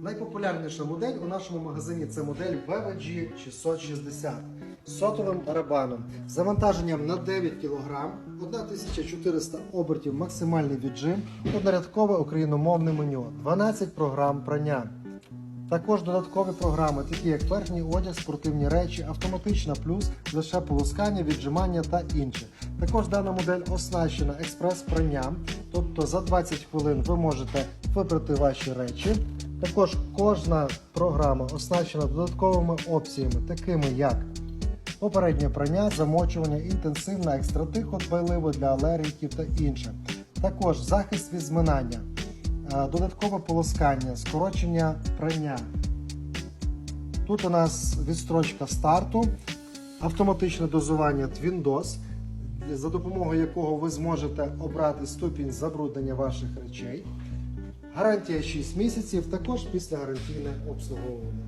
Найпопулярніша модель у нашому магазині це модель VVG 660 з сотовим барабаном, завантаженням на 9 кг, 1400 обертів максимальний віджим, однорядкове україномовне меню, 12 програм прання. Також додаткові програми, такі як верхній одяг, спортивні речі, автоматична плюс, лише полоскання, віджимання та інше. Також дана модель оснащена експрес-пранням, тобто за 20 хвилин ви можете випрати ваші речі. Також кожна програма оснащена додатковими опціями, такими як попереднє прання, замочування, інтенсивна, екстратихо, дбайливо для алергіків та інше. Також захист від зминання, е, додаткове полоскання, скорочення прання. Тут у нас відстрочка старту, автоматичне дозування Twindos, за допомогою якого ви зможете обрати ступінь забруднення ваших речей. Гарантія 6 місяців, також після гарантійне обслуговування.